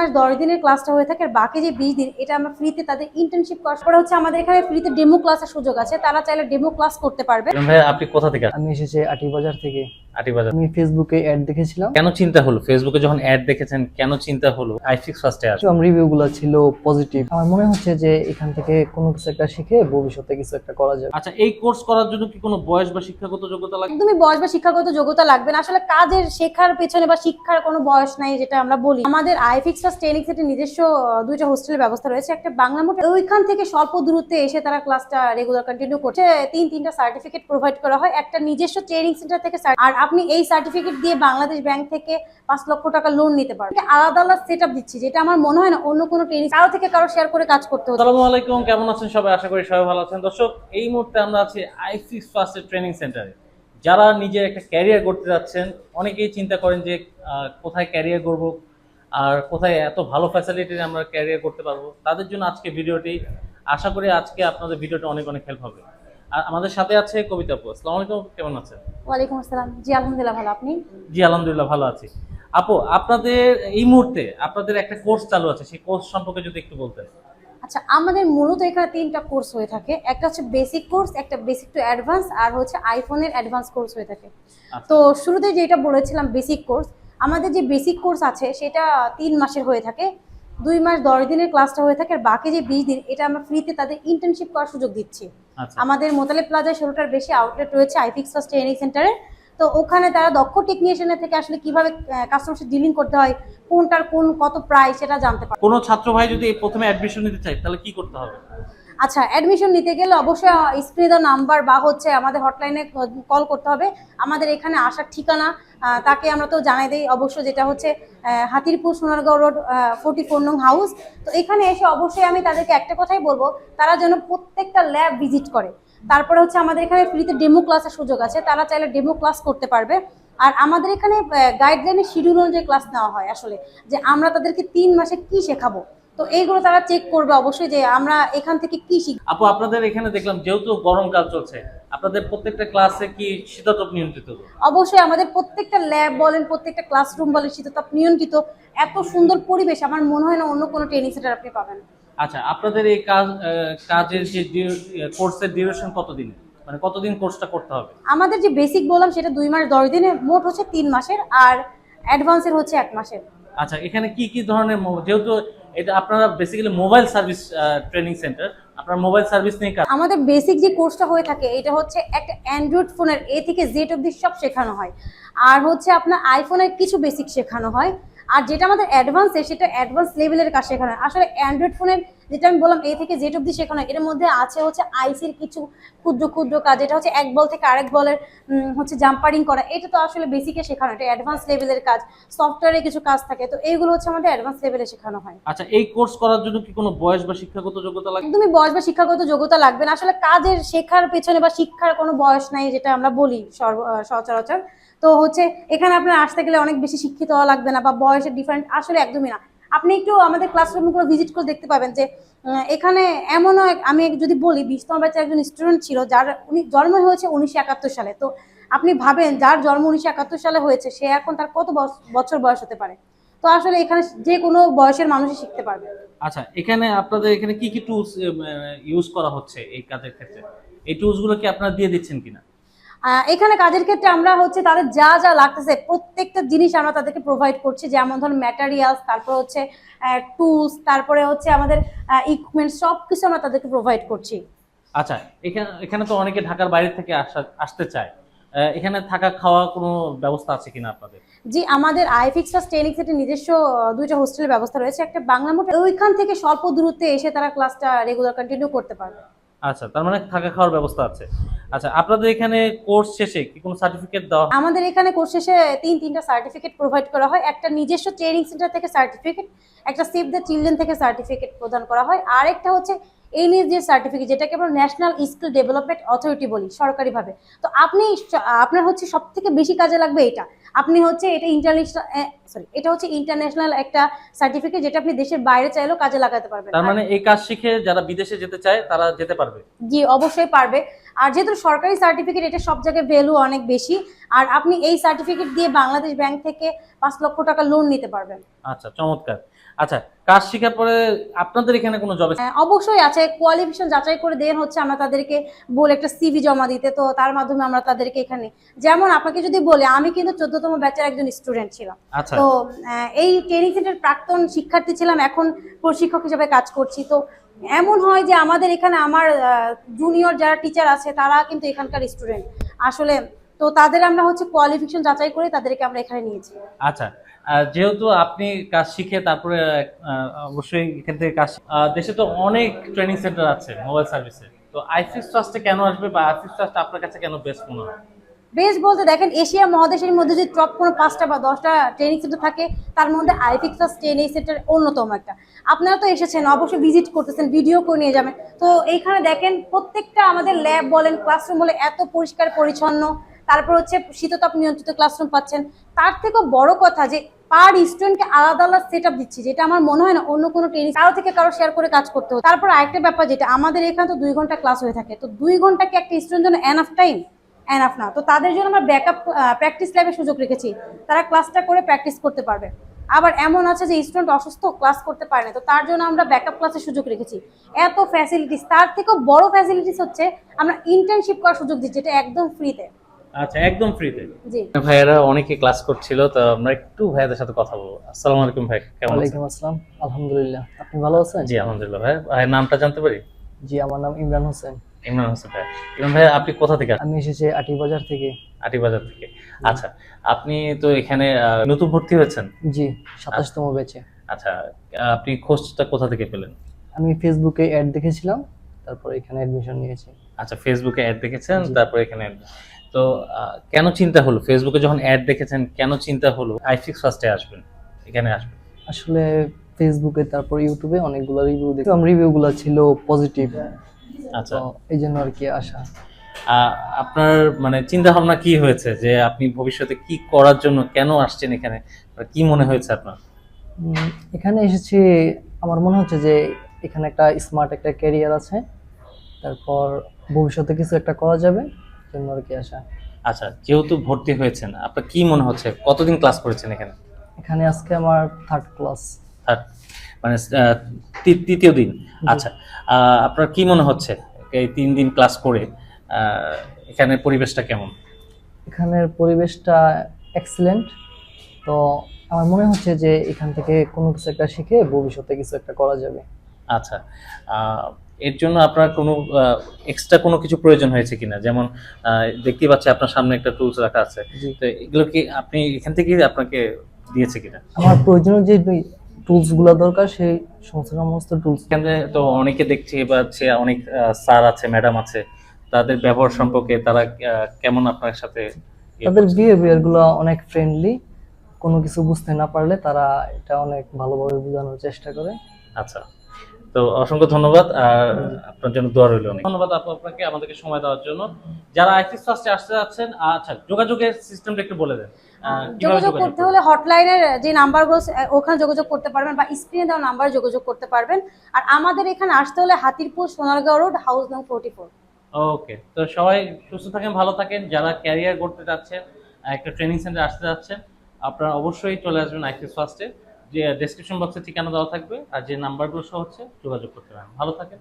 মাস দশ দিনের ক্লাসটা হয়ে থাকে আর বাকি যে বিশ দিন এটা আমরা ফ্রিতে তাদের ইন্টার্নশিপ করার পরে হচ্ছে। আমাদের এখানে ফ্রিতে ডেমো ক্লাসের সুযোগ আছে। তারা চাইলে ডেমো ক্লাস করতে পারবে। ভাই আপনি কোথা থেকে? আমি এসেছি আটি বাজার থেকে। আটিবাজার আমি ফেসবুকে অ্যাড দেখেছিলাম। কেন চিন্তা হলো? ফেসবুকে যখন অ্যাড দেখেছেন কেন চিন্তা হলো? আইফিক্স ফার্স্টে আসবে এবং রিভিউ গুলো ছিল পজিটিভ আমার মনে হচ্ছে যে এখান থেকে কোনো কিছু একটা শিখে ভবিষ্যতে কিছু একটা করা যাবে। আচ্ছা এই কোর্স করার জন্য কি কোনো বয়স বা শিক্ষাগত যোগ্যতা লাগে একদমই বয়স বা শিক্ষাগত যোগ্যতা লাগবে না। আসলে কাজের শেখার পেছনে বা শিক্ষার কোনো বয়স নাই যেটা আমরা বলি। আমাদের আইফিক্স নিজস্ব দুইটা হোস্টেলের ব্যবস্থা রয়েছে। একটা বাংলা মোটর ওইখান থেকে স্বল্প দূরত্বে এসে তারা ক্লাসটা রেগুলার কন্টিনিউ করছে। তিন তিনটা সার্টিফিকেট প্রোভাইড করা হয়। একটা নিজস্ব ট্রেনিং সেন্টার থেকে আর আপনি এই সার্টিফিকেট দিয়ে বাংলাদেশ ব্যাংক থেকে পাঁচ লক্ষ টাকা লোন নিতে পারবেন। আলাদা আলাদা সেট আপ দিচ্ছি, যেটা আমার মনে হয় না অন্য কোনো ট্রেনিং কারও থেকে কারও শেয়ার করে কাজ করতে হবে আলাইকুম, কেমন আছেন সবাই? আশা করি সবাই ভালো আছেন। দর্শক, এই মুহূর্তে আমরা আছি আইফিক্স ফার্স্টের ট্রেনিং সেন্টারে যারা নিজের একটা ক্যারিয়ার করতে যাচ্ছেন, অনেকেই চিন্তা করেন যে কোথায় ক্যারিয়ার করব আর কোথায় এত ভালো ফ্যাসিলিটি আমরা ক্যারিয়ার করতে পারব। তাদের জন্য আজকে ভিডিওটি আশা করি আজকে আপনাদের ভিডিওটা অনেক অনেক হেল্প হবে। আর আমাদের সাথে আছে কবিতা আপু। আসসালামু আলাইকুম কেমন আছেন? ওয়ালাইকুম আসসালাম। জি আলহামদুলিল্লাহ ভালো। আপনি? জি আলহামদুলিল্লাহ ভালো আছি। আপু আপনাদের এই মুহূর্তে আপনাদের একটা কোর্স চালু আছে সেই কোর্স সম্পর্কে যদি একটু বলতেন। আচ্ছা আমাদের মূলত এখানে তিনটা কোর্স হয়ে থাকে। একটা হচ্ছে বেসিক কোর্স একটা বেসিক টু অ্যাডভান্স আর হচ্ছে আইফোনের অ্যাডভান্স কোর্স হয়ে থাকে। আচ্ছা। তো শুরুতে যেটা বলেছিলাম বেসিক কোর্স আমাদের যে বেসিক কোর্স আছে সেটা তিন মাসের হয়ে থাকে। দুই মাস দশ দিনের ক্লাসটা হয়ে থাকে আর বাকি যে বিশ দিন এটা আমরা ফ্রিতে তাদের ইন্টার্নশিপ করার সুযোগ দিচ্ছি। আচ্ছা। আমাদের মোতালে প্লাজায় ষোলোটার বেশি আউটলেট রয়েছে আইফিক্স ফার্স্ট ট্রেনিং সেন্টারে তো ওখানে তারা দক্ষ টেকনিশিয়ানের থেকে আসলে কীভাবে কাস্টমার সাথে ডিলিং করতে হয় কোনটার কোন কত প্রাইস সেটা জানতে পারে কোনো ছাত্র ভাই যদি প্রথমে অ্যাডমিশন নিতে চায় তাহলে কি করতে হবে? আচ্ছা অ্যাডমিশন নিতে গেলে অবশ্যই স্ক্রিনে নাম্বার বা হচ্ছে আমাদের হটলাইনে কল করতে হবে। আমাদের এখানে আসার ঠিকানা তাকে আমরা তো জানাই দিই। অবশ্য যেটা হচ্ছে Hatirpur Sonargaon road forty four নং হাউস তো এখানে এসে অবশ্যই আমি তাদেরকে একটা কথাই বলব, তারা যেন প্রত্যেকটা ল্যাব ভিজিট করে। তারপরে হচ্ছে আমাদের এখানে ফ্রিতে ডেমো ক্লাসের সুযোগ আছে। তারা চাইলে ডেমো ক্লাস করতে পারবে। আর আমাদের এখানে গাইডলাইনের শিডিউল অনুযায়ী ক্লাস নেওয়া হয় আসলে। যে আমরা তাদেরকে তিন মাসে কি শেখাবো? তো এইগুলো তারা চেক করবে অবশ্যই যে আমরা এখান থেকে কি শিখ আপু আপনাদের এখানে দেখলাম যেহেতু গরমকাল চলছে আপনাদের প্রত্যেকটা ক্লাসে কি শীতাতপ নিয়ন্ত্রিত? অবশ্যই আমাদের প্রত্যেকটা ল্যাব বলেন প্রত্যেকটা ক্লাসরুম বলেন শীততাপ নিয়ন্ত্রিত। এত সুন্দর পরিবেশ আমার মনে হয় না অন্য কোনো ট্রেনিং সেন্টার আপনি পাবেন। আচ্ছা আপনাদের এই কাজ কাজের যে কোর্সের ডিউরেশন কতদিন? মানে কতদিন কোর্সটা করতে হবে? আমাদের যে বেসিক বললাম সেটা দুই মাস দশ দিনে মোট হচ্ছে তিন মাসের আর অ্যাডভান্সের হচ্ছে এক মাসের। আচ্ছা এখানে কি কি ধরনের যেহেতু এটা আপনারা basically mobile service training centre আপনার মোবাইল সার্ভিস নিয়ে কাজ আমাদের বেসিক যে কোর্সটা হয়ে থাকে, এটা হচ্ছে একটা অ্যান্ড্রয়েড ফোনের এ থেকে জেড অবধি সব শেখানো হয়। আর হচ্ছে আপনার আইফোনের কিছু বেসিক শেখানো হয়। আর যেটা আমাদের অ্যাডভান্সে সেটা অ্যাডভান্স লেভেলের কাজ শেখানো হয়। আসলে অ্যান্ড্রয়েড ফোনের যেটা আমি বললাম এ থেকে জেড অব্দি শেখানো। এর মধ্যে আছে হচ্ছে আইসির কিছু ক্ষুদ্র ক্ষুদ্র কাজ। এটা হচ্ছে এক বল থেকে আরেক বলের হচ্ছে জাম্পারিং করা। এটা তো আসলে বেসিকে শেখানো এটা অ্যাডভান্স লেভেলের কাজ। সফটওয়্যারে কিছু কাজ থাকে। তো এইগুলো হচ্ছে আমাদের অ্যাডভান্স লেভেলে শেখানো হয়। আচ্ছা এই কোর্স করার জন্য কি কোনো বয়স বা শিক্ষাগত যোগ্যতা লাগে একদমই বয়স বা শিক্ষাগত যোগ্যতা লাগবে না। আসলে কাজের শেখার পেছনে বা শিক্ষার কোনো বয়স নাই যেটা আমরা বলি সর্ব- সচরাচর। তো হচ্ছে এখানে আপনার আসতে গেলে অনেক বেশি শিক্ষিত হওয়া লাগবে না বা বয়সের ডিফারেন্ট আসলে একদমই না। আপনি একটু আমাদের ক্লাসরুমগুলো ভিজিট করে দেখতে পাবেন যে এখানে এমনও আমি যদি বলি, বিশতম ব্যাচের একজন স্টুডেন্ট ছিল, যার উনি জন্ম হয়েছে উনিশশো একাত্তর সালে। তো আপনি ভাবেন, যার জন্ম উনিশশো একাত্তর সালে হয়েছে, সে এখন তার কত বছ- বছর বয়স হতে পারে? তো আসলে এখানে যে কোনো বয়সের মানুষই শিখতে পারবে। আচ্ছা এখানে আপনাদের এখানে কি কি টুলস ইউজ করা হচ্ছে এই কাজের ক্ষেত্রে? এই টুলসগুলো কি আপনারা দিয়ে দিচ্ছেন কিনা? এখানে কাজের ক্ষেত্রে আমরা হচ্ছে তাদের যা যা লাগতেছে প্রত্যেকটা জিনিস আমরা তাদেরকে প্রোভাইড করছি যেমন ধরুন ম্যাটেরিয়ালস তারপরে হচ্ছে টুলস তারপরে হচ্ছে আমাদের ইকুইপমেন্ট সব কিছু আমরা তাদেরকে প্রোভাইড করছি। আচ্ছা এখানে এখানে তো অনেকে ঢাকার বাইরে থেকে আসতে চায়। এখানে থাকা খাওয়া কোনো ব্যবস্থা আছে কিনা আপনাদের? জি আমাদের আইফিক্স ফার্স্ট ট্রেনিং সেটের নিজস্ব দুইটা হোস্টেলের ব্যবস্থা রয়েছে। একটা বাংলা মোটর ওইখান থেকে স্বল্প দূরত্বে এসে তারা ক্লাসটা রেগুলার কন্টিনিউ করতে পারবে। আচ্ছা তার মানে থাকা খাওয়ার ব্যবস্থা আছে। আচ্ছা আপনাদের এখানে কোর্স শেষে কি কোনো সার্টিফিকেট দেওয়া আমাদের এখানে কোর্স শেষে তিন, তিনটা সার্টিফিকেট প্রোভাইড করা হয়। একটা নিজস্ব ট্রেনিং সেন্টার থেকে সার্টিফিকেট একটা সেভ দ্য চিলড্রেন থেকে সার্টিফিকেট প্রদান করা হয়। আর একটা হচ্ছে এনএস সার্টিফিকেট যেটাকে আমরা ন্যাশনাল স্কিল ডেভেলপমেন্ট অথরিটি বলি সরকারিভাবে। তো আপনি, আপনার হচ্ছে সব থেকে বেশি কাজে লাগবে এটা। আপনি হচ্ছে এটা ইন্টারন্যাশনাল সরি এটা হচ্ছে ইন্টারন্যাশনাল একটা সার্টিফিকেট যেটা আপনি দেশের বাইরে চাইলেও কাজে লাগাতে পারবেন। তার মানে এই কাজ শিখে যারা বিদেশে যেতে চায় তারা যেতে পারবে। জি অবশ্যই পারবে। আর যেহেতু সরকারি সার্টিফিকেট এটা সব জায়গায় ভ্যালু অনেক বেশি। আর আপনি এই সার্টিফিকেট দিয়ে বাংলাদেশ ব্যাংক থেকে পাঁচ লক্ষ টাকা লোন নিতে পারবেন। আচ্ছা চমৎকার। আচ্ছা কাজ শেখার পরে আপনাদের এখানে কোনো জব হ্যাঁ, অবশ্যই আছে। কোয়ালিফিকেশন যাচাই করে দেন হচ্ছে আমরা তাদেরকে বলে একটা সিভি জমা দিতে। তো তার মাধ্যমে আমরা তাদেরকে এখানে যেমন আপনাকে যদি বলে আমি কিন্তু চোদ্দতম ব্যাচের একজন স্টুডেন্ট ছিলাম। আচ্ছা। তো এই ট্রেনিং সেন্টার প্রাক্তন শিক্ষার্থী ছিলাম, এখন প্রশিক্ষক হিসেবে কাজ করছি। তো এমন হয় যে আমাদের এখানে আমার জুনিয়র যারা টিচার আছে, তারা কিন্তু এখানকার স্টুডেন্ট আসলে, তো তাদের আমরা হচ্ছে কোয়ালিফিকেশন যাচাই করে তাদেরকে আমরা এখানে নিয়েছি। আচ্ছা যেহেতু আপনি কাজ শিখে তারপরে অবশ্যই এখান থেকে কাজ দেশে তো অনেক ট্রেনিং সেন্টার আছে মোবাইল সার্ভিসে তো আইফিক্স ট্রাস্টে কেন আসবে বা আইফিক্স ট্রাস্ট আপনার কাছে কেন বেস্ট মনে হয়? বেশ বলতে দেখেন এশিয়া মহাদেশের মধ্যে যদি টপ কোনো পাঁচটা বা দশটা ট্রেনিং সেন্টার থাকে, তার মধ্যে আইফিক্সাস ট্রেনিং সেন্টার অন্যতম একটা। আপনারা তো এসেছেন, অবশ্যই ভিজিট করতেছেন ভিডিও করে নিয়ে যাবেন। তো এইখানে দেখেন প্রত্যেকটা আমাদের ল্যাব বলেন ক্লাসরুম বলে এত পরিষ্কার, পরিচ্ছন্ন। তারপর হচ্ছে শীততাপ নিয়ন্ত্রিত ক্লাসরুম পাচ্ছেন। তার থেকেও বড় কথা যে পার স্টুডেন্টকে আলাদা আলাদা সেট আপ দিচ্ছি, যেটা আমার মনে হয় না অন্য কোনো ট্রেনিং কারও থেকে কারও শেয়ার করে কাজ করতে হবে তারপর আরেকটা ব্যাপার যেটা, আমাদের এখানে তো দুই ঘণ্টা ক্লাস হয়ে থাকে। তো দুই ঘণ্টা কি একটা স্টুডেন্ট জন্য এনাফ টাইম এনাফ না। তো তাদের জন্য আমরা ব্যাকআপ প্র্যাকটিস ল্যাবের সুযোগ রেখেছি। তারা ক্লাসটা করে প্র্যাকটিস করতে পারবে। আবার এমন আছে যে স্টুডেন্ট অসুস্থ ক্লাস করতে পারে না। তো তার জন্য আমরা ব্যাকআপ ক্লাসের সুযোগ রেখেছি। এত ফ্যাসিলিটিস তার থেকেও বড় ফ্যাসিলিটিস হচ্ছে আমরা ইন্টার্নশিপ করার সুযোগ দিচ্ছি এটা একদম ফ্রিতে আচ্ছা একদম ফ্রিতে জি। ভাইয়েরা অনেকে ক্লাস করছিল তো আমরা একটু ভাইয়াদের সাথে কথা বলব। আসসালামু আলাইকুম ভাই কেমন আছেন? ওয়ালাইকুম আসসালাম আলহামদুলিল্লাহ। আপনি ভালো আছেন? জি আলহামদুলিল্লাহ। ভাই ভাইয়ের নামটা জানতে পারি? জি আমার নাম ইমরান হোসেন। ইমরান হোসেন ভাই। ইমরান ভাই আপনি কোথা থেকে আমি এসেছি আটি বাজার থেকে। আটিবাজার থেকে। আচ্ছা আপনি তো এখানে নতুন ভর্তি হয়েছেন? জি সাতাশতম ব্যাচে আচ্ছা আপনি খোঁজটা কোথা থেকে পেলেন? আমি ফেসবুকে অ্যাড দেখেছিলাম তারপর এখানে অ্যাডমিশন নিয়েছি। আচ্ছা ফেসবুকে অ্যাড দেখেছেন তারপর এখানে তো কেন চিন্তা হলো? ফেসবুকে যখন অ্যাড দেখেছেন কেন চিন্তা হলো? আইফিক্স ফার্স্টে আসবেন এখানে আসবেন। আসলে ফেসবুকে তারপর ইউটিউবে অনেকগুলো রিভিউ দেখলাম। রিভিউগুলো ছিল পজিটিভ আচ্ছা। এই জন্য আর কি আসা আপনার মানে চিন্তা ভাবনা কি হয়েছে? যে আপনি ভবিষ্যতে কি করার জন্য কেন আসছেন এখানে? কি মনে হয়েছে আপনার? এখানে এসেছি আমার মনে হচ্ছে যে এখানে একটা স্মার্ট একটা ক্যারিয়ার আছে। তারপর ভবিষ্যতে কিছু একটা করা যাবে জন্য আর কি আসা আচ্ছা যেহেতু ভর্তি হয়েছেন আপনার কি মনে হচ্ছে? কতদিন ক্লাস করেছেন এখানে? এখানে আজকে আমার থার্ড ক্লাস Third, মানে তৃতীয় দিন। আচ্ছা আপনার কি মনে হচ্ছে এই তিন দিন ক্লাস করে এখানে পরিবেশটা কেমন? এখানের পরিবেশটা এক্সেলেন্ট তো আমার মনে হচ্ছে যে এখান থেকে কোনো কিছু একটা শিখে ভবিষ্যতে কিছু একটা করা যাবে। আচ্ছা এর জন্য আপনার কোনো এক্সট্রা কোনো কিছু প্রয়োজন হয়েছে কিনা? যেমন আহ, দেখতেই পাচ্ছি আপনার সামনে একটা টুলস রাখা আছে। তো এগুলো কি আপনি এখান থেকে আপনাকে দিয়েছে কিনা? আমার প্রয়োজনীয় যে টুলসগুলো দরকার সেই সমস্ত সমস্ত টুলস এখানে তো অনেকে দেখছি বা হচ্ছে অনেক স্যার আছে ম্যাডাম আছে তাদের ব্যবহার সম্পর্কে তারা আহ, কেমন আপনার সাথে ইয়ে তাদের করছে? বিহেভিয়ারগুলো অনেক ফ্রেন্ডলি কোনো কিছু বুঝতে না পারলে তারা এটা অনেক ভালোভাবে বোঝানোর চেষ্টা করে। আচ্ছা তো অসংখ্য ধন্যবাদ আর আপনার জন্য দোয়া রইল অনেক। ধন্যবাদ আপু আপনাকে আমাদেরকে সময় দেওয়ার জন্য। যারা আইসিস ফার্স্টে আসতে যাচ্ছেন আচ্ছা যোগাযোগের সিস্টেমটা একটু বলে দেন। যোগাযোগ করতে হলে হটলাইনের যে নাম্বারগুলো ওখানে যোগাযোগ করতে পারবেন বা স্ক্রিনে দেওয়া নাম্বারে যোগাযোগ করতে পারবেন। আর আমাদের এখানে আসতে হলে হাতিরপুর সোনারগাঁও রোড হাউস নং ফোর্টি ফোর ওকে তো সবাই সুস্থ থাকেন ভালো থাকেন। যারা ক্যারিয়ার করতে চাচ্ছেন আহ, একটা ট্রেনিং সেন্টার আসতে যাচ্ছেন আপনারা অবশ্যই চলে আসবেন আইসিস ফার্স্টে যে ডেসক্রিপশন বক্সে ঠিকানা দেওয়া থাকবে আর যে নাম্বারগুলো সহ হচ্ছে যোগাযোগ করতে পারেন। ভালো থাকেন